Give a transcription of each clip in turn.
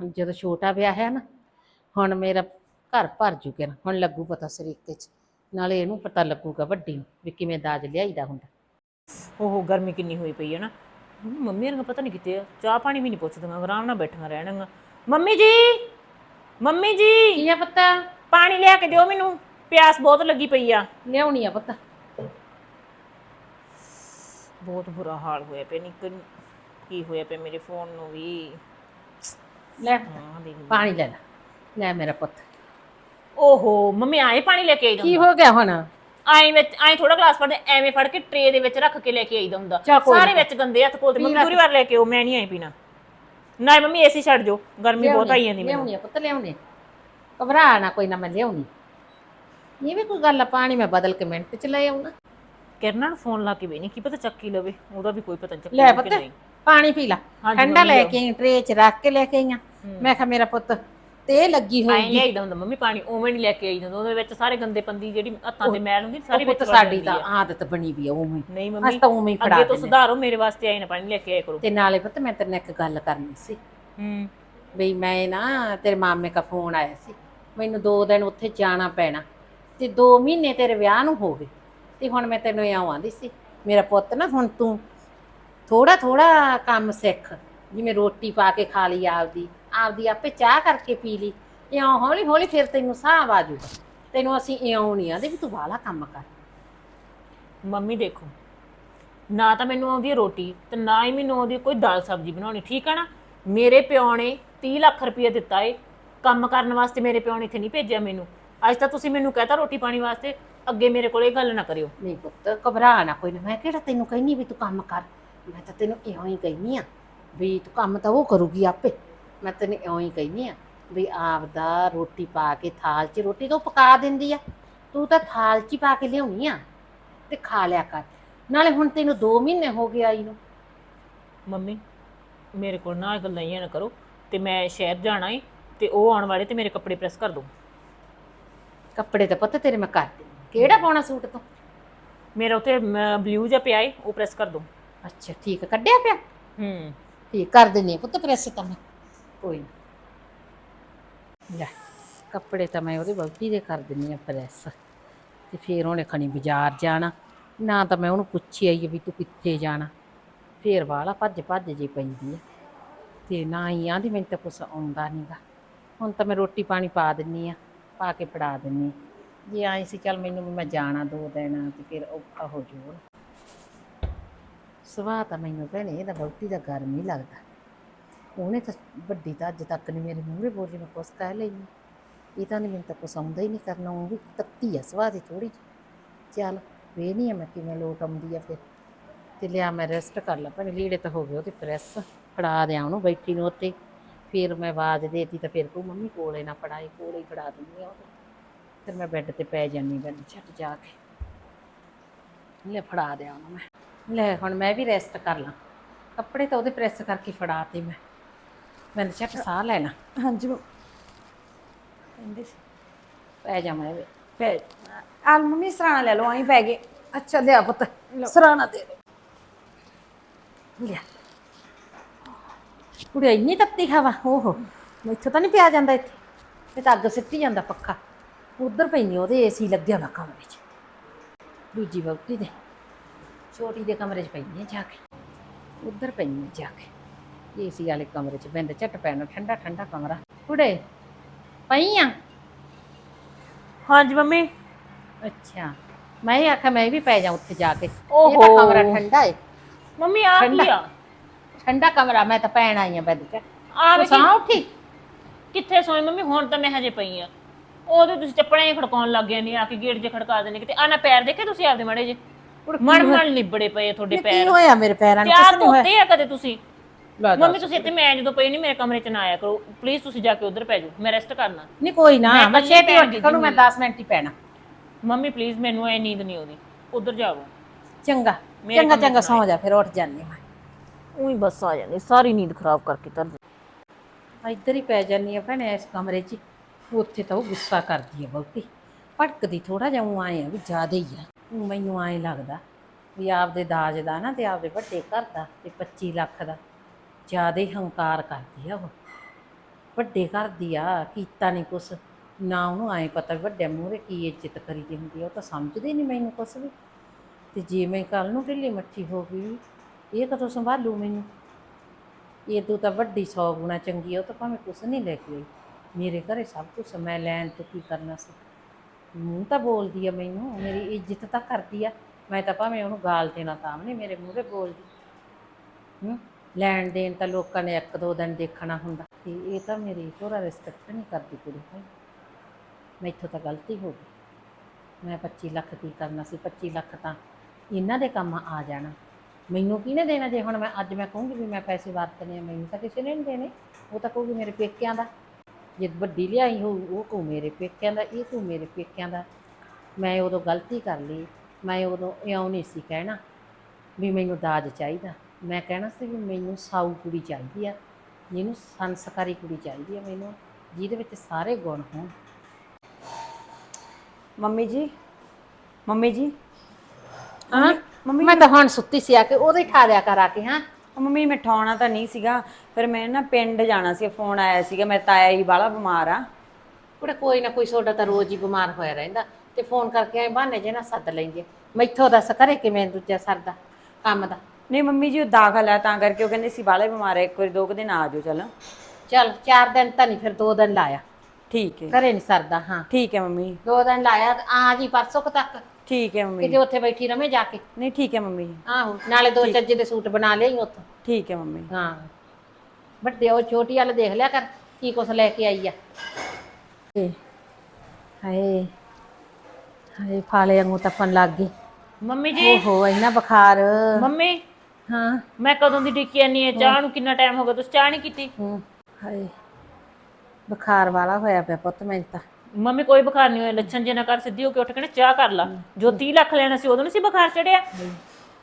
ਹੁਣ ਜਦੋਂ ਛੋਟਾ ਵਿਆਹ ਹੈ ਨਾ ਹੁਣ ਮੇਰਾ ਘਰ ਭਰ ਜੂਗਾ ਨਾ ਹੁਣ ਲੱਗੂ ਪਤਾ ਸਰੀਕੇ ਚ। ਨਾਲੇ ਇਹਨੂੰ ਪਤਾ ਲੱਗੂਗਾ ਵੱਡੀ ਨੂੰ ਵੀ ਕਿਵੇਂ ਦਾਜ ਲਿਆਈਦਾ ਹੁੰਦਾ। ਓਹੋ ਗਰਮੀ ਕਿੰਨੀ ਹੋਈ ਪਈ ਹੈ ਨਾ। ਮੰਮੀ ਨੂੰ ਪਤਾ ਨਹੀਂ ਕਿਤੇ ਆ ਚਾਹ ਪਾਣੀ ਵੀ ਨਹੀਂ ਪੁੱਛਦੀਆਂ ਆਰਾਮ ਨਾਲ ਬੈਠੀਆਂ ਰਹਿਣਗੀਆਂ। ਮੰਮੀ ਜੀ! ਮੰਮੀ ਜੀ! ਕੀ ਆ ਪਤਾ? ਪਾਣੀ ਲਿਆ ਕੇ ਦਿਓ ਮੈਨੂੰ ਪਿਆਸ ਬਹੁਤ ਲੱਗੀ ਪਈ ਆ। ਲਿਆਉਣੀ ਆ ਪਤਾ। ਬਹੁਤ ਬੁਰਾ ਹਾਲ ਹੋਇਆ ਪਿਆ ਨਿੱਕ ਕੀ ਹੋਇਆ ਪਿਆ ਮੇਰੇ ਫੋਨ ਨੂੰ ਵੀ। ਲੈ। ਹਾਂ। ਪਾਣੀ ਲੈ ਲੈ। ਲੈ ਮੇਰਾ ਪੁੱਤ। ਓਹੋ ਮੰਮੀ ਆਏ ਪਾਣੀ ਲੈ ਕੇ ਆਈਦਾ ਕੀ ਹੋ ਗਿਆ ਹੁਣ? ਆਏ ਵਿੱਚ ਆਏ ਥੋੜਾ ਗਲਾਸ ਫੜਦੇ ਐਵੇਂ ਫੜ ਕੇ ਟਰੇ ਦੇ ਵਿੱਚ ਰੱਖ ਕੇ ਲੈ ਕੇ ਆਈਦਾ ਹੁੰਦਾ। ਚੱਲ ਕੋਈ ਸਾਰੇ ਵਿੱਚ ਗੰਦੇ ਹੱਥ ਕੋਲ ਤੇ ਮੰਮੀ ਦੂਰੀ ਵਾਰ ਲੈ ਕੇ ਆਓ ਮੈਂ ਨਹੀਂ ਆਈ ਪੀਣਾ। ਨਾ ਮੰਮੀ ਏਸੀ ਛੱਡ ਜੋ ਗਰਮੀ ਬਹੁਤ ਆਈ ਜਾਂਦੀ ਮੈਨੂੰ। ਲਿਆਉਣੀ ਆ ਪੁੱਤ ਲਿਆਉਣੀ। ਘਬਰਾ ਨਾ ਕੋਈ ਨਾ ਮੈਂ ਲਿਆਉਣੀ। ਇਹ ਵੀ ਕੋਈ ਗੱਲ ਆ ਪਾਣੀ ਮੈਂ ਬਦਲ ਕੇ ਮਿੰਟ ਚ ਲੈ ਆਉਣਾ। ਕਿਰਨਾਂ ਨੂੰ ਫੋਨ ਲਾ ਕੇ ਵੀ ਨਹੀਂ ਕੀ ਪਤਾ ਚੱਕੀ ਲਵੇ ਉਹਦਾ ਵੀ ਕੋਈ ਪਤਾ ਨਹੀਂ ਚੱਕੀ ਲੈ ਪੁੱਤ ਪਾਣੀ ਪੀ ਲਾ। ਠੰਡਾ ਲੈ। ਕੇ ਆਈ, ਟਰੇ ਚ ਰੱਖ ਕੇ ਲੈ ਕੇ ਆਈਆਂ। ਮੈਂ ਕਿਹਾ ਮੇਰਾ ਪੁੱਤ ਤੇ ਇਹ ਲੱਗੀ ਹੋਈ ਲਿਆਈਦਾ ਹੁੰਦਾ ਮੰਮੀ ਪਾਣੀ ਉਵੇਂ ਨਹੀਂ ਲੈ ਕੇ ਆਈ ਜਾਂਦਾ ਉਹਦੇ ਵਿੱਚ ਸਾਰੇ ਗੰਦੇ ਪੰਦੀ ਜਿਹੜੀ ਹੱਥਾਂ ਦੇ ਮੈਲ ਹੁੰਦੀ ਸਾਰੀ ਪੁੱਤ ਵਿੱਚ ਵੜ ਸਾਡੀ ਜਾਂਦੀ ਤਾਂ ਆ। ਆਦਤ ਬਣੀ ਵੀ ਆ ਉਵੇਂ। ਨਹੀਂ ਅਸੀਂ ਮੰਮੀ ਤਾਂ ਉਵੇਂ ਹੀ ਫੜਾ ਅੱਗੇ ਤੋਂ ਦਿੰਦੇ ਸੁਧਾਰੋ ਮੇਰੇ ਵਾਸਤੇ ਆਈ ਨਾ ਪਾਣੀ ਲੈ ਕੇ ਆਇਆ ਕਰੋ। ਤੇ ਨਾਲੇ ਪੁੱਤ ਮੈਂ ਤੇਰੇ ਨਾਲ ਇੱਕ ਗੱਲ ਕਰਨੀ ਸੀ। ਹੂੰ। ਵੀ ਮੈਂ ਨਾ ਤੇਰੇ ਮਾਮੇ ਦਾ ਫੋਨ ਆਇਆ ਸੀ। ਮੈਨੂੰ ਦੋ ਦਿਨ ਉੱਥੇ ਜਾਣਾ ਪੈਣਾ। ਤੇ 2 ਮਹੀਨੇ ਤੇਰੇ ਵਿਆਹ ਨੂੰ ਹੋ ਗਏ। ਤੇ ਹੁਣ ਮੈਂ ਤੈਨੂੰ ਇਹ ਆਵਾਂਦੀ ਸੀ ਮੇਰਾ ਪੁੱਤ ਨਾ ਹੁਣ ਤੂੰ ਥੋੜਾ ਥੋੜਾ ਕੰਮ ਸਿੱਖ। ਜਿਵੇਂ ਰੋਟੀ ਪਾ ਕੇ ਖਾ ਲਈ ਆਪਦੀ ਆਪਦੀ ਆਪੇ ਚਾਹ ਕਰਕੇ ਪੀ ਲਈ। ਇਉਂ ਹੌਲੀ ਹੌਲੀ ਫਿਰ ਤੈਨੂੰ ਸਾਹ ਆ ਜਾਊਗਾ ਤੈਨੂੰ ਅਸੀਂ ਇਉਂ ਨਹੀਂ ਆਂਦੇ ਵੀ ਤੂੰ ਬਾਹਲਾ ਕੰਮ ਕਰ। ਮੰਮੀ ਦੇਖੋ ਨਾ ਤਾਂ ਮੈਨੂੰ ਆਉਂਦੀ ਹੈ ਰੋਟੀ ਤੇ ਨਾ ਹੀ ਮੈਨੂੰ ਆਉਂਦੀ ਹੈ ਕੋਈ ਦਾਲ ਸਬਜ਼ੀ ਬਣਾਉਣੀ ਠੀਕ ਹੈ ਨਾ? ਮੇਰੇ ਪਿਓ ਨੇ 30 ਲੱਖ ਰੁਪਏ ਦਿੱਤਾ ਏ। ਕੰਮ ਕਰਨ ਵਾਸਤੇ ਮੇਰੇ ਪਿਓ ਨੇ ਇੱਥੇ ਨਹੀਂ ਭੇਜਿਆ ਮੈਨੂੰ। ਅੱਜ ਤਾਂ ਤੁਸੀਂ ਮੈਨੂੰ ਕਹਤਾ ਰੋਟੀ ਪਾਣੀ ਵਾਸਤੇ ਅੱਗੇ ਮੇਰੇ ਕੋਲ ਇਹ ਗੱਲ ਨਾ ਕਰਿਓ। ਨਹੀਂ ਪੁੱਤ ਘਬਰਾ ਨਾ ਕੋਈ ਨਾ। ਮੈਂ ਕਿਹੜਾ ਤੈਨੂੰ ਕਹਿੰਨੀ ਵੀ ਤੂੰ ਕੰਮ ਕਰ? ਮੈਂ ਤਾਂ ਤੈਨੂੰ ਇਉਂ ਹੀ ਕਹਿੰਨੀ ਆ ਵੀ ਤੂੰ ਕੰਮ ਤਾਂ ਉਹ ਕਰੂਗੀ ਆਪੇ। ਮੈਂ ਤੈਨੂੰ ਇਉਂ ਹੀ ਕਹਿੰਨੀ ਆ ਵੀ ਆਪਦਾ ਰੋਟੀ ਪਾ ਕੇ ਥਾਲ 'ਚ ਰੋਟੀ ਤਾਂ ਉਹ ਪਕਾ ਦਿੰਦੀ ਆ। ਤੂੰ ਤਾਂ ਥਾਲ 'ਚ ਹੀ ਪਾ ਕੇ ਲਿਆਉਣੀ ਆ ਤੇ ਖਾ ਲਿਆ ਕਰ। ਨਾਲੇ ਹੁਣ ਤੈਨੂੰ 2 ਮਹੀਨੇ ਹੋ ਗਏ ਆਈ ਨੂੰ। ਮੰਮੀ ਮੇਰੇ ਕੋਲ ਨਾ ਇਹ ਗੱਲਾਂ ਹੀ ਨਾ ਕਰੋ ਤੇ ਮੈਂ ਸ਼ਹਿਰ ਜਾਣਾ ਏ ਤੇ ਉਹ ਆਉਣ ਵਾਲੇ ਤੇ ਮੇਰੇ ਕੱਪੜੇ ਪ੍ਰੈਸ ਕਰ ਦੋ। ਕੱਪੜੇ ਤਾਂ ਪੁੱਤ ਤੇਰੇ ਮੈਂ ਕਰ ਦਿੰਦੀ ਕਿਹੜਾ ਪਾਉਣਾ ਸੂਟ ਤੂੰ? ਮੇਰਾ ਉੱਥੇ ਬਲੂ ਜਿਹਾ ਪਿਆ ਏ ਉਹ ਪ੍ਰੈਸ ਕਰ ਦੋ। ਅੱਛਾ ਠੀਕ ਆ, ਕੱਢਿਆ ਪਿਆ? ਹੂੰ। ਠੀਕ ਕਰ ਦਿੰਨੀ ਆ ਪੁੱਤ ਪ੍ਰੈਸ ਤਾਂ ਮੈਂ। ਕੋਈ ਲੈ, ਕੱਪੜੇ ਤਾਂ ਮੈਂ ਉਹਦੇ ਵਹੁਟੀ ਦੇ ਕਰ ਦਿੰਨੀ ਆ ਪ੍ਰੈਸ। ਤੇ ਫੇਰ ਉਹਨੇ ਖਣੀ ਬਾਜ਼ਾਰ ਜਾਣਾ। ਨਾ ਤਾਂ ਮੈਂ ਉਹਨੂੰ ਪੁੱਛਿਆ ਹੀ ਵੀ ਤੂੰ ਕਿੱਥੇ ਜਾਣਾ। ਫੇਰ ਵਾਲਾ ਭੱਜ ਭੱਜ ਜੀ ਪੈਂਦੀ ਆ। ਤੇ ਨਾ ਹੀ ਆਂਦੀ, ਮੈਨੂੰ ਤਾਂ ਕੁਛ ਆਉਂਦਾ ਨਹੀਂਗਾ ਹੁਣ ਤਾਂ ਮੈਂ ਰੋਟੀ ਪਾਣੀ ਪਾ ਦਿੰਨੀ ਆ, ਪਾ ਕੇ ਫੜਾ ਦਿੰਨੀ ਜੇ ਆਈ ਸੀ, ਚੱਲ ਮੈਨੂੰ ਵੀ ਮੈਂ ਜਾਣਾ ਦੋ ਦਿਨ, ਤੇ ਫਿਰ ਔਖਾ ਹੋ ਜੂਗਾ ਸੁਭਾਅ ਤਾਂ ਮੈਨੂੰ ਭੈਣੇ, ਇਹਦਾ ਬਹੁਤੀ ਦਾ ਗਰਮ ਹੀ ਲੱਗਦਾ। ਉਹਨੇ ਤਾਂ ਵੱਡੀ ਤਾਂ ਅੱਜ ਤੱਕ ਨਹੀਂ ਮੇਰੇ ਮੂਹਰੇ ਬੋਲੀ, ਮੈਂ ਕੁਛ ਕਹਿ ਲਈ ਇਹ ਤਾਂ ਨਹੀਂ ਮੈਨੂੰ ਤਾਂ ਕੁਛ ਆਉਂਦਾ ਹੀ ਨਹੀਂ ਕਰਨਾ, ਉਹ ਵੀ ਤੱਤੀ ਆ ਸੁਭਾਅ ਦੀ ਥੋੜੀ ਚੱਲ ਵੇ ਨਹੀਂ ਆ ਮੈਂ ਕਿਵੇਂ ਲੋਟ ਆਉਂਦੀ ਆ ਫਿਰ। ਤੇ ਲਿਆ ਮੈਂ ਰੈਸਟ ਕਰ ਲਾ ਭੈਣੇ ਲੀੜੇ ਤਾਂ ਹੋ ਗਏ ਉਹਦੇ ਪ੍ਰੈਸ ਫੜਾ ਦਿਆਂ ਉਹਨੂੰ ਬੈਠੀ ਨੂੰ ਉੱਤੇ ਫਿਰ ਮੈਂ ਆਵਾਜ਼ ਦੇਤੀ ਤਾਂ ਫਿਰ ਕਹੂ, ਮੰਮੀ ਕੋਲੇ ਨਾ ਫੜਾਈ, ਕੋਲੇ ਹੀ ਫੜਾ ਦਿੰਦੀ ਆ ਉਹ ਫਿਰ ਮੈਂ ਬੈੱਡ ਤੇ ਪੈ ਜਾਂਦੀ ਬੈੱਡ ਛੱਟ ਜਾ ਕੇ। ਲੈ ਫੜਾ ਦਿਆਂ ਉਹਨੂੰ ਮੈਂ। ਲੈ ਹੁਣ ਮੈਂ ਵੀ ਰੈਸਟ ਕਰ ਲਾਂ। ਕੱਪੜੇ ਤਾਂ ਉਹਦੇ ਪ੍ਰੈਸ ਕਰਕੇ ਫੜਾਤੇ ਮੈਂ। ਮੈਂ ਝੱਟ ਸਾਹ ਲੈਣਾ ਹਾਂਜੀ ਮ- ਕਹਿੰਦੇ ਸੀ ਪੈ ਜਾ ਮੈਂ ਵੀ ਫਿਰ ਆਲ ਮੰਮੀ ਸਰਾਣਾ ਲੈ ਲਓ ਆਈ ਪੈ ਗਏ। ਅੱਛਾ ਲਿਆ ਪੁੱਤ ਸਰਾਣਾ ਦੇ ਦੇ। ਲਿਆ। ਕੁੜੀ ਇੰਨੀ ਤੱਤੀ ਖਾਵਾ ਓਹੋ। ਮੈਥੋਂ ਤਾਂ ਨਹੀਂ ਪਿਆ ਜਾਂਦਾ ਇੱਥੇ। ਇਹ ਤਾਂ ਅੱਗ ਸਿੱਟੀ ਜਾਂਦਾ ਪੱਖਾ। ਉਧਰ ਪੈਣੀ ਉਹਦੇ ਏਸੀ ਲੱਗਿਆ ਵਾ ਕਮਰੇ 'ਚ। ਦੂਜੀ ਵਹੁਟੀ ਦੇ ਛੋਟੀ ਦੇ ਕਮਰੇ 'ਚ ਪੈਣੀ ਆ ਜਾ ਕੇ। ਉਧਰ ਪੈਣੀ ਆ ਜਾ ਕੇ। ਏਸੀ ਵਾਲੇ ਕਮਰੇ 'ਚ ਬੰਦ ਝੱਟ ਪੈਣਾ ਠੰਡਾ ਠੰਡਾ ਕਮਰਾ। ਕੁੜੇ ਪਈ ਆ? ਹਾਂਜੀ ਮੰਮੀ। ਅੱਛਾ ਮੈਂ ਹੀ ਆਖਿਆ ਮੈਂ ਵੀ ਪੈ ਜਾ ਉੱਥੇ ਜਾ ਕੇ। ਇਹ ਤਾਂ ਓਹੋ। ਕਮਰਾ ਠੰਡਾ ਏ। ਮੰਮੀ ਆ ਕੀ ਠੰਡਾ। ਆ? ਠੰਡਾ ਕਮਰਾ ਮੈਂ ਤਾਂ ਪੈਣ ਆਈ ਆ ਬੈੱਡ 'ਚ। ਆ ਤੂੰ ਵੇਖੀ। ਸਾਂ ਉੱਠੀ? ਕਿੱਥੇ ਸੋਏ ਮੰਮੀ ਹੁਣ ਤਾਂ ਮੈਂ ਹਜੇ ਪਈ ਆ। ਉਹਦੇ ਤੁਸੀਂ ਚੱਪੜਾਂ ਹੀ ਖੜਕਾਉਣ ਲੱਗ ਗਏ ਨਹੀਂ ਆ ਕੇ ਗੇਟ ਜੇ ਖੜਕਾ ਦੇਣੇ ਕਿਤੇ। ਆਣਾ ਪੈਰ ਦੇਖੇ ਤੁਸੀਂ ਆਪਦੇ ਮਾੜੇ ਜੇ ਮੜ ਮੜ ਲਿਬੜੇ ਪਏ ਆ ਤੁਹਾਡੇ ਕੀ ਪੈਰ। ਹੋਇਆ ਮੇਰੇ ਪੈਰਾਂ ਨੂੰ? ਤਿਆਰ ਨਹੀਂ ਹੋਇਆ? ਧੋਤੇ ਆ ਕਦੇ ਤੁਸੀਂ? ਲੈ ਦੱਸ। ਮੰਮੀ ਤੁਸੀਂ ਇੱਥੇ ਮੈਂ ਜਦੋਂ ਪਈ ਨਹੀਂ ਮੇਰੇ ਕਮਰੇ 'ਚ ਨਾ ਆਇਆ ਕਰੋ। ਪਲੀਜ਼ ਤੁਸੀਂ ਜਾ ਕੇ ਉਧਰ ਪੈ ਜਾਓ ਮੈਂ ਰੈਸਟ ਕਰਨਾ। ਨਹੀਂ ਕੋਈ ਨਾ ਮੈਂ ਕੱਲੀ ਛੇਤੀ ਪੈਣ ਉੱਠ ਦੀ ਮੈਂ ਜ਼ਿੰਮੇਵਾਰੀ। 10 ਮਿੰਟ ਹੀ ਪੈਣਾ। ਮੰਮੀ ਪਲੀਜ਼ ਮੈਨੂੰ ਐ ਨੀਂਦ ਨਹੀਂ ਆਉਂਦੀ। ਉਧਰ ਜਾਵੋ ਚੰਗਾ ਮੇਰੇ ਚੰਗਾ ਕਮਰੇ ਚੰਗਾ ਚ ਸੌਂ ਜਾ ਫਿਰ ਉੱਠ ਜਾਂਦੀ ਮੈਂ। ਉਹੀ ਬਸ ਆ ਜਾਂਦੀ ਸਾਰੀ ਨੀਂਦ ਖਰਾਬ ਕਰਕੇ ਧਰ ਇੱਧਰ ਹੀ ਪੈ ਜਾਂਦੀ ਆ ਭੈਣੇ ਇਸ ਕਮਰੇ 'ਚ। ਉੱਥੇ ਤਾਂ ਉਹ ਗੁੱਸਾ ਕਰਦੀ ਆ ਬਹੁਤੀ। ਭੜਕਦੀ ਥੋੜਾ ਜਿਹਾ ਊਂ ਆਏ ਆ ਵੀ ਜ਼ਿਆਦਾ ਹੀ ਆ। ਊਂ ਮੈਨੂੰ ਆਏ ਲੱਗਦਾ ਵੀ ਆਪਦੇ ਦਾਜ ਦਾ ਨਾ ਤੇ ਆਪਦੇ ਵੱਡੇ ਘਰ ਦਾ ਤੇ 25 ਲੱਖ ਦਾ। ਜ਼ਿਆਦਾ ਹੀ ਹੰਕਾਰ ਕਰਦੀ ਆ ਉਹ। ਵੱਡੇ ਘਰ ਦੀ ਆ, ਕੀਤਾ ਨਹੀਂ ਕੁਛ। ਨਾ ਉਹਨੂੰ ਐ ਪਤਾ ਵੀ ਵੱਡੇ ਮੂਹਰੇ ਕੀ ਇੱਜ਼ਤ ਕਰੀ ਕਰੀਦੀ ਹੁੰਦੀ ਆ, ਉਹ ਤਾਂ ਸਮਝਦੇ ਨਹੀਂ ਮੈਨੂੰ ਕੁਛ ਵੀ। ਤੇ ਜੇ ਮੈਂ ਕੱਲ ਨੂੰ ਢਿੱਲੀ ਮੱਠੀ ਹੋ ਗਈ, ਇਹ ਕਦੋਂ ਸੰਭਾਲੂ ਮੈਨੂੰ? ਇਹ ਤੋਂ ਤਾਂ ਵੱਡੀ ਸੌ ਗੁਣਾ ਚੰਗੀ ਆ, ਉਹ ਤਾਂ ਭਾਵੇਂ ਕੁਛ ਨਹੀਂ ਲੈ ਕੇ ਆਈ। ਮੇਰੇ ਘਰੇ ਸਭ ਕੁਛ ਮੈਂ ਲੈਣ ਤੋਂ ਕੀ ਕਰਨਾ ਸੀ? ਮੂੰਹ ਤਾਂ ਬੋਲਦੀ ਆ ਮੈਨੂੰ, ਮੇਰੀ ਇੱਜ਼ਤ ਤਾਂ ਕਰਦੀ ਆ। ਮੈਂ ਤਾਂ ਭਾਵੇਂ ਉਹਨੂੰ ਗਾਲ ਦੇਣਾ ਤਾਂ ਵੀ ਨਹੀਂ ਮੇਰੇ ਮੂਹਰੇ ਬੋਲਦੀ। ਹੂੰ? ਲੈਣ ਦੇਣ ਤਾਂ ਲੋਕਾਂ ਨੇ ਇੱਕ ਦੋ ਦਿਨ ਦੇਖਣਾ ਹੁੰਦਾ। ਤੇ ਇਹ ਤਾਂ ਮੇਰੀ ਪੂਰਾ ਰਿਸਪੈਕਟ ਨਹੀਂ ਕਰਦੀ ਕੁੜੀ ਭਾਈ ਮੈਥੋਂ ਤਾਂ ਗਲਤੀ ਹੋ ਗਈ। ਮੈਂ 25 ਲੱਖ ਕੀ ਕਰਨਾ ਸੀ 25 ਲੱਖ ਤਾਂ ਇਹਨਾਂ ਦੇ ਕੰਮ ਆ ਜਾਣਾ। ਮੈਨੂੰ ਕਿਹਨੇ ਦੇਣਾ ਜੇ ਹੁਣ ਮੈਂ ਅੱਜ ਮੈਂ ਕਹੂੰਗੀ ਵੀ ਮੈਂ ਪੈਸੇ ਵਰਤਨੇ ਆ, ਮੈਨੂੰ ਤਾਂ ਕਿਸੇ ਨੇ ਨਹੀਂ ਦੇਣੇ। ਉਹ ਤਾਂ ਕਹੂਗੀ ਮੇਰੇ ਪੇਕਿਆਂ ਦਾ। ਜੇ ਵੱਡੀ ਲਿਆਈ ਹੋਊ, ਉਹ ਕਹੂ ਮੇਰੇ ਪੇਕਿਆਂ ਦਾ, ਇਹ ਕਹੂ ਮੇਰੇ ਪੇਕਿਆਂ ਦਾ। ਮੈਂ ਉਦੋਂ ਗਲਤੀ ਕਰ ਲਈ। ਮੈਂ ਉਦੋਂ ਇਉਂ ਨਹੀਂ ਸੀ ਕਹਿਣਾ ਵੀ ਮੈਨੂੰ ਦਾਜ ਚਾਹੀਦਾ। ਮੈਂ ਕਹਿਣਾ ਸੀ ਵੀ ਮੈਨੂੰ ਸਾਊ ਕੁੜੀ ਚਾਹੀਦੀ ਆ ਜਿਹਨੂੰ ਸੰਸਕਾਰੀ ਕੁੜੀ ਚਾਹੀਦੀ ਆ ਮੈਨੂੰ ਜਿਹਦੇ ਵਿੱਚ ਸਾਰੇ ਗੁਣ ਹੋਣ। ਮੰਮੀ ਜੀ ਮੰਮੀ ਜੀ। ਹਾਂ? ਮੰਮੀ ਮੈਂ ਤਾਂ ਹੁਣ ਸੁੱਤੀ ਸੀ ਆ ਕੇ ਉਹਦੇ ਹੀ ਠਾ ਦਿਆ ਕਰ ਆ ਕੇ ਹਾਂ। ਉਹ ਮੰਮੀ ਮੈਂ ਠਾਉਣਾ ਤਾਂ ਨਹੀਂ ਸੀਗਾ ਫਿਰ ਮੈਂ ਨਾ ਪਿੰਡ ਜਾਣਾ ਸੀ ਫੋਨ ਆਇਆ ਸੀਗਾ ਮੈਂ ਤਾਇਆ ਹੀ ਬਾਲਾ ਬਿਮਾਰ ਆ। ਕੁੜੇ ਕੋਈ ਨਾ ਕੋਈ ਤੁਹਾਡਾ ਤਾਂ ਰੋਜ਼ ਹੀ ਬਿਮਾਰ ਹੋਇਆ ਰਹਿੰਦਾ ਤੇ ਫੋਨ ਕਰਕੇ ਐ ਬਹਾਨੇ ਜੇ ਨਾ ਸੱਦ ਲੈਂਦੇ ਮੈਥੋਂ ਦੱਸ ਕਰੇ ਕਿਵੇਂ ਦੂਜਾ ਸਰਦਾ ਕੰਮ ਦਾ। ਨਹੀਂ ਮੰਮੀ ਜੀ ਉਹ ਦਾਖਲ ਆ ਤਾਂ ਕਰਕੇ ਉਹ ਕਹਿੰਦੇ ਸੀ ਬਾਲਾ ਬਿਮਾਰ ਹੈ ਇੱਕ ਵਾਰੀ ਦੋ ਕੁ ਦਿਨ ਆ ਜਾਓ ਚੱਲ। ਚੱਲ ਚਾਰ ਦਿਨ ਤਾਂ ਨਹੀਂ ਫਿਰ ਦੋ ਦਿਨ ਲਾਇਆ। ਠੀਕ ਹੈ। ਘਰੇ ਨਹੀਂ ਸਰਦਾ ਹਾਂ। ਠੀਕ ਹੈ ਮੰਮੀ। ਦੋ ਦਿਨ ਲਾਇਆ ਤੇ ਆ ਜੀ ਪਰਸੋਂ ਕੁ ਤੱਕ। ਠੀਕ ਹੈ ਮੰਮੀ। ਕਿਤੇ ਉੱਥੇ ਬੈਠੀ ਰਵੇਂ ਜਾ ਕੇ। ਨਹੀਂ ਠੀਕ ਹੈ ਮੰਮੀ। ਜੀ ਆਹੋ ਨਾਲੇ ਦੋ ਚੱਜੇ ਦੇ ਸੂਟ ਬਣਾ ਲਿਆਈ ਉੱਥੋਂ। ਠੀਕ ਹੈ ਮੰਮੀ। ਹਾਂ। ਵੱਡੇ ਉਹ ਛੋਟੀ ਵਾਲੇ ਦੇਖ ਲਿਆ ਕਰ ਕੀ ਕੁਛ ਲੈ ਕੇ ਆਈ ਆ। ਹਾਏ ਹਾਏ ਫਾਲੇ ਵਾਂਗੂ ਤੱਪਣ ਲੱਗ ਗਈ। ਮੰਮੀ ਜੀ। ਓਹੋ ਇੰਨਾ ਬੁਖਾਰ। ਮੰਮੀ ਹਾਂ। ਮੈਂ ਕਦੋਂ ਦੀ ਡਿੱਕੀ ਆਨੀ ਹੈ ਚਾਹ ਨੂੰ ਕਿੰਨਾ ਟਾਈਮ ਹੋ ਗਿਆ? ਤੁਸੀਂ ਚਾਹ ਨਹੀਂ ਕੀਤੀ? ਹੂੰ। ਹਾਏ। ਬੁਖਾਰ ਵਾਲਾ ਹੋਇਆ ਪਿਆ ਪੁੱਤ ਮੈਨੂੰ ਤਾਂ। ਮੰਮੀ ਕੋਈ ਬੁਖਾਰ ਨਹੀਂ ਹੋਇਆ। ਲੱਛਣ ਜੇ ਨਾ ਕਰ ਸਿੱਧੀ ਹੋ ਕੇ ਉੱਠ ਕੇ ਨਾ ਚਾਹ ਕਰ ਲਾ। ਜੋ 30 ਲੱਖ ਲੈਣਾ ਸੀ ਉਦੋਂ ਨਹੀਂ ਸੀ ਬੁਖਾਰ ਚੜਿਆ?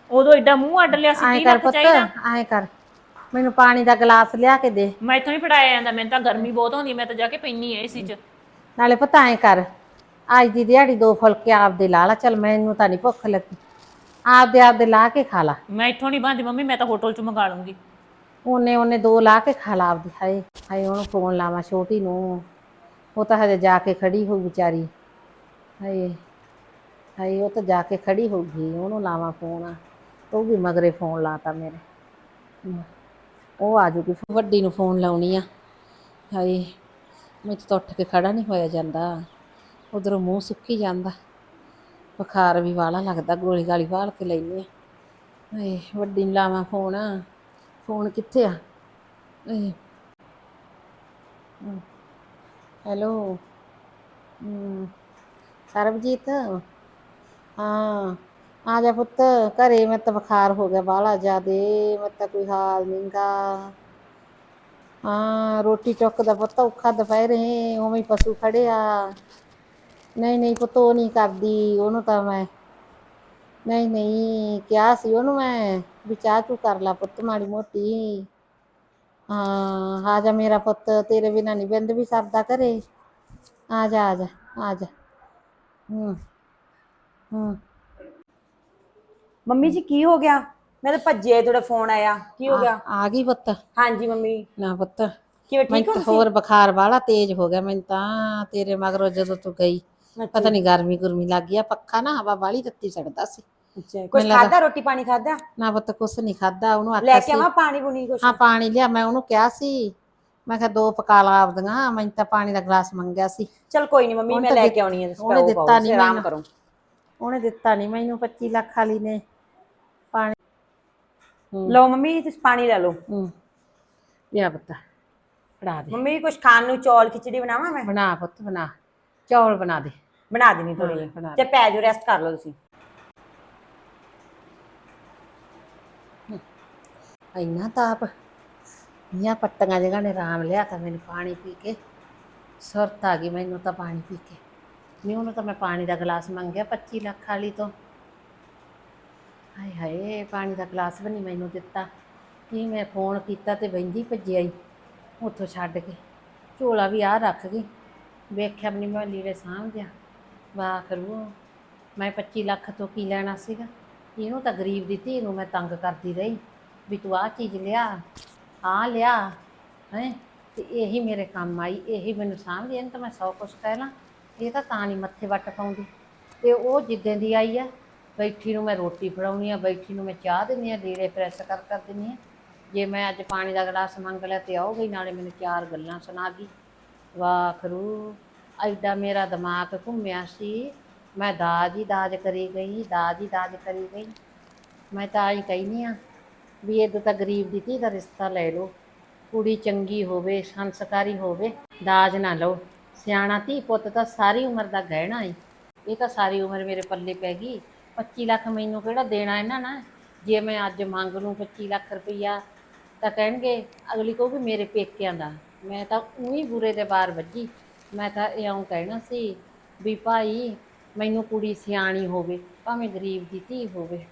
ਉਦੋਂ ਐਡਾ ਮੂੰਹ ਅੱਡ ਲਿਆ ਸੀ ਐਂ 30 ਕਰ ਲੱਖ ਚਾਹੀਦਾ। ਐਂ ਕਰ। ਮੈਨੂੰ ਪਾਣੀ ਦਾ ਗਲਾਸ ਲਿਆ ਕੇ ਦੇ। ਮੈਂ ਇੱਥੋਂ ਹੀ ਫੜਾਇਆ ਜਾਂਦਾ ਮੈਨੂੰ ਤਾਂ ਗਰਮੀ ਬਹੁਤ ਹੁੰਦੀ ਮੈਂ ਤਾਂ ਜਾ ਕੇ ਪੈਣੀ ਐ ਇਸੀ ਚ। ਨਾਲੇ ਪਤਾ ਐਂ ਕਰ ਅੱਜ ਦੀ ਦਿਹਾੜੀ ਦੋ ਫੁਲਕੇ ਆਪਦੇ ਲਾ ਲਾ ਚੱਲ ਮੈਨੂੰ ਤਾਂ ਨਹੀਂ ਭੁੱਖ ਲੱਗੀ। ਆਪਦੇ ਆਪਦੇ ਲਾ ਕੇ ਖਾ ਲਾ। ਮੈਂ ਇੱਥੋਂ ਨਹੀਂ ਬੰਦੀ ਮੰਮੀ ਮੈਂ ਤਾਂ ਹੋਟਲ ਚ ਮੰਗਾ ਲੂੰਗੀ ਉਹਨੇ ਉਹਨੇ ਦੋ ਲਾ ਕੇ ਖਾ ਲਾ ਆਪਦੀ ਹਾਏ ਹਾਏ ਉਹਨੂੰ ਫੋਨ ਲਾਵਾਂ ਛੋਟੀ ਨੂੰ। ਉਹ ਤਾਂ ਹਜੇ ਜਾ ਕੇ ਖੜੀ ਹੋਊ ਵਿਚਾਰੀ। ਹਾਏ ਹਾਏ ਉਹ ਤਾਂ ਜਾ ਕੇ ਖੜੀ ਹੋ ਗਈ ਉਹਨੂੰ ਲਾਵਾਂ ਫੋਨ। ਉਹ ਵੀ ਮਗਰੇ ਫੋਨ ਲਾਤਾ ਮੇਰੇ। ਉਹ ਆ ਜੂਗੀ ਵੱਡੀ ਨੂੰ ਫੋਨ ਲਾਉਣੀ ਆ। ਹਾਏ ਮੈਨੂੰ ਤਾਂ ਉੱਠ ਕੇ ਖੜਾ ਨਹੀਂ ਹੋਇਆ ਜਾਂਦਾ। ਉਧਰੋਂ ਮੂੰਹ ਸੁੱਕੀ ਜਾਂਦਾ। ਬੁਖਾਰ ਵੀ ਵਾਲਾ ਲੱਗਦਾ, ਗੋਲੀ ਗਾਲੀ ਵਾਲ ਕੇ ਲੈਨੇ ਆ। ਵੱਡੀ ਨੂੰ ਲਾਵਾਂ ਫੋਨ। ਫੋਨ ਕਿੱਥੇ ਆ? ਇਹ ਹੈਲੋ। ਸਰਬਜੀਤ? ਹਾਂ। ਆ ਜਾ ਪੁੱਤ, ਘਰੇ ਮੈਂ ਤਾਂ ਬੁਖਾਰ ਹੋ ਗਿਆ ਬਾਹਲਾ ਜ਼ਿਆਦੇ ਮੈਂ ਤਾਂ ਕੋਈ ਹਾਲ ਨਹੀਂਗਾ ਹਾਂ, ਰੋਟੀ ਚੁੱਕ ਦਾ ਪੁੱਤ, ਔਖਾ ਦੁਪਹਿਰੇ ਉਵੇਂ ਹੀ ਪਸ਼ੂ ਖੜਿਆ। ਨਹੀਂ ਨਹੀਂ ਪੁੱਤ ਉਹ ਨਹੀਂ ਕਰਦੀ ਉਹਨੂੰ ਤਾਂ ਮੈਂ ਨਹੀਂ ਨਹੀਂ ਕਿਹਾ ਸੀ ਉਹਨੂੰ ਮੈਂ ਵੀ ਚਾਹ ਚੂ ਕਰ ਲਾ ਪੁੱਤ ਮਾੜੀ ਮੋਟੀ। ਹਾਂ ਆ ਜਾ ਮੇਰਾ ਪੁੱਤ ਤੇਰੇ ਬਿਨਾਂ ਨਹੀਂ ਬਿੰਦ ਵੀ ਸਰਦਾ ਘਰੇ। ਆ ਜਾ ਆ ਜਾ ਆ ਜਾ। ਹੂੰ ਹੂੰ। ਮੰਮੀ ਜੀ ਕੀ ਹੋ ਗਿਆ? ਮੈਂ ਤਾਂ ਭੱਜੇ ਤੁਹਾਡਾ ਫੋਨ ਆਇਆ। ਕੀ ਹੋ ਗਿਆ? ਆ ਗਈ ਪੁੱਤ। ਹਾਂਜੀ ਮੰਮੀ। ਨਾ ਪੁੱਤ ਕਿਵੇਂ ਠੀਕ ਮੈਨੂੰ ਹੋ ਤਾਂ ਹੋਰ ਬੁਖਾਰ ਵਾਲਾ ਤੇਜ਼ ਹੋ ਗਿਆ ਮੈਨੂੰ ਤਾਂ ਤੇਰੇ ਮਗਰੋਂ ਜਦੋਂ ਤੂੰ ਗਈ। ਪਤਾ ਨਹੀਂ ਗਰਮੀ ਗੁਰਮੀ ਲੱਗ ਗਈ ਆ ਪੱਖਾ ਨਾ ਹਵਾ ਵਾਲੀ ਤੱਤੀ ਛੱਡਦਾ ਸੀ। ਅੱਛਾ ਕੁਝ ਖਾਦਾ ਰੋਟੀ ਪਾਣੀ ਖਾਦਾ ਨਾ ਪੁੱਤ ਕੁਛ ਨਹੀਂ ਖਾਦਾ ਉਹਨੂੰ ਲੈ ਆਖਿਆ ਕੇ ਸੀ। ਆਵਾਂ ਪਾਣੀ ਬੁਣੀ ਕੁਛ? ਹਾਂ ਪਾਣੀ ਲਿਆ ਮੈਂ ਉਹਨੂੰ ਕਿਹਾ ਸੀ। ਮੈਂ ਕਿਹਾ ਦੋ ਪਕਾ ਲਾ ਆਪਦੀਆਂ ਮੈਂ ਤਾਂ ਪਾਣੀ ਦਾ ਗਲਾਸ ਮੰਗਿਆ ਸੀ। ਚਲ ਕੋਈ ਨਹੀਂ ਮੰਮੀ ਮੈਂ ਲੈ ਕੇ ਆਉਣੀ ਹੈ ਉਹਨੇ ਦਿੱਤਾ ਪਾਓ, ਨੀ ਆਰਾਮ। ਕਰੋ। ਉਹਨੇ ਦਿੱਤਾ ਨਹੀਂ ਮੈਨੂੰ 25 ਲੱਖ ਵਾਲੀ ਨੇ। ਪਾਣੀ ਲਓ ਮੰਮੀ ਤੁਸੀਂ ਪਾਣੀ ਲੈ ਲਓ। ਹੂੰ। ਲਿਆ ਪੁੱਤ ਫੜਾ ਦੇ। ਮੰਮੀ ਕੁਝ ਖਾਣ ਨੂੰ ਚੌਲ ਖਿਚੜੀ ਬਣਾਵਾਂ ਮੈਂ? ਬਣਾ ਪੁੱਤ ਬਣਾ। ਚੌਲ ਬਣਾ ਦੇ। ਬਣਾ ਦੇਣੀ ਥੋੜੀ ਹਾਂ, ਜਿਹੀ। ਬਣਾ ਤੇ ਪੈ ਜਾਓ ਰੈਸਟ ਕਰ ਲਓ ਤੁਸੀਂ। ਇੰਨਾ ਤਾਪ। ਮੀਆਂ ਪੱਟੀਆਂ ਜਗ੍ਹਾ ਨੇ ਆਰਾਮ ਲਿਆ ਤਾਂ ਮੈਨੂੰ ਪਾਣੀ ਪੀ ਕੇ। ਸੁਰਤ ਆ ਗਈ ਮੈਨੂੰ ਤਾਂ ਪਾਣੀ ਪੀ ਕੇ। ਨਹੀਂ ਉਹਨੂੰ ਤਾਂ ਮੈਂ ਪਾਣੀ ਦਾ ਗਲਾਸ ਮੰਗਿਆ 25 ਲੱਖ ਵਾਲੀ ਤੋਂ। ਹਾਏ ਹਾਏ ਪਾਣੀ ਦਾ ਗਲਾਸ ਵੀ ਨਹੀਂ ਮੈਨੂੰ ਦਿੱਤਾ। ਕੀ ਮੈਂ ਫੋਨ ਕੀਤਾ ਤੇ ਵਹਿੰਦੀ ਭੱਜੀ ਆਈ ਉੱਥੋਂ ਛੱਡ ਕੇ। ਝੋਲਾ ਵੀ ਆ ਰੱਖ ਗਈ। ਵੇਖਿਆ ਵੀ ਨਹੀਂ ਮੈਂ ਲੀੜੇ ਸਾਂਭਦਿਆ ਵਾਹ ਕਰੂ ਮੈਂ 25 ਲੱਖ ਤੋਂ ਕੀ ਲੈਣਾ ਸੀਗਾ? ਇਹਨੂੰ ਤਾਂ ਗਰੀਬ ਦੀ ਧੀ ਨੂੰ ਮੈਂ ਤੰਗ ਕਰਦੀ ਰਹੀ, ਵੀ ਤੂੰ ਆਹ ਚੀਜ਼ ਲਿਆ ਆ ਲਿਆ, ਹੈ? ਤੇ ਇਹੀ ਮੇਰੇ ਕੰਮ ਆਈ, ਇਹੀ ਮੈਨੂੰ ਸਾਂਭਦੀ, ਇਹਨੂੰ ਤਾਂ ਮੈਂ ਸੌ ਕੁਛ ਕਹਿ ਲਾਂ। ਇਹ ਤਾਂ ਤਾਂ ਨਹੀਂ ਮੱਥੇ ਵੱਟ ਪਾਉਂਦੀ। ਤੇ ਉਹ ਜਿੱਦਾਂ ਦੀ ਆਈ ਆ, ਬੈਠੀ ਨੂੰ ਮੈਂ ਰੋਟੀ ਫੜਾਉਣੀ ਆ, ਬੈਠੀ ਨੂੰ ਮੈਂ ਚਾਹ ਦਿੰਦੀ ਆ, ਲੀੜੇ ਪ੍ਰੈਸ ਕਰ ਕਰ ਦਿੰਦੀ ਆ। ਜੇ ਮੈਂ ਅੱਜ ਪਾਣੀ ਦਾ ਗਲਾਸ ਮੰਗ ਲਿਆ ਤੇ ਆਓ ਗਈ ਨਾਲੇ ਮੈਨੂੰ ਚਾਰ ਗੱਲਾਂ ਸੁਣਾ ਗਈ। ਵਾਖਰੂ। ਐਡਾ ਮੇਰਾ ਦਿਮਾਗ ਘੁੰਮਿਆ ਸੀ। ਮੈਂ ਦਾਜ ਹੀ ਦਾਜ ਕਰੀ ਗਈ, ਦਾਜ ਹੀ ਦਾਜ ਕਰੀ ਗਈ। ਮੈਂ ਤਾਂ ਆਈ ਕਹਿੰਦੀ ਆ ਵੀ ਇਹ ਤਾਂ ਗਰੀਬ ਦੀ ਧੀ ਦਾ ਰਿਸ਼ਤਾ ਲੈ ਲਓ। ਕੁੜੀ ਚੰਗੀ ਹੋਵੇ, ਸੰਸਕਾਰੀ ਹੋਵੇ, ਦਾਜ ਨਾ ਲਓ। ਸਿਆਣਾ ਧੀ ਪੁੱਤ ਤਾਂ ਸਾਰੀ ਉਮਰ ਦਾ ਗਹਿਣਾ ਏ। ਇਹ ਤਾਂ ਸਾਰੀ ਉਮਰ ਮੇਰੇ ਪੱਲੇ ਪੈ ਗਈ। 25 ਲੱਖ ਮੈਨੂੰ ਕਿਹੜਾ ਦੇਣਾ ਇਹਨਾਂ ਨਾ? ਜੇ ਮੈਂ ਅੱਜ ਮੰਗ ਲੂੰ 25 ਲੱਖ ਰੁਪਈਆ ਤਾਂ ਕਹਿਣਗੇ ਅਗਲੀ ਕਹੂਗੀ ਮੇਰੇ ਪੇਕਿਆਂ ਦਾ। ਮੈਂ ਤਾਂ ਉਹੀ ਬੁਰੇ ਦੇ ਬਾਰ ਵੱਜੀ। ਮੈਂ ਤਾਂ ਇਉਂ ਕਹਿਣਾ ਸੀ ਵੀ ਭਾਈ, ਮੈਨੂੰ ਕੁੜੀ ਸਿਆਣੀ ਹੋਵੇ, ਭਾਵੇਂ ਗਰੀਬ ਦੀ ਧੀ ਹੋਵੇ।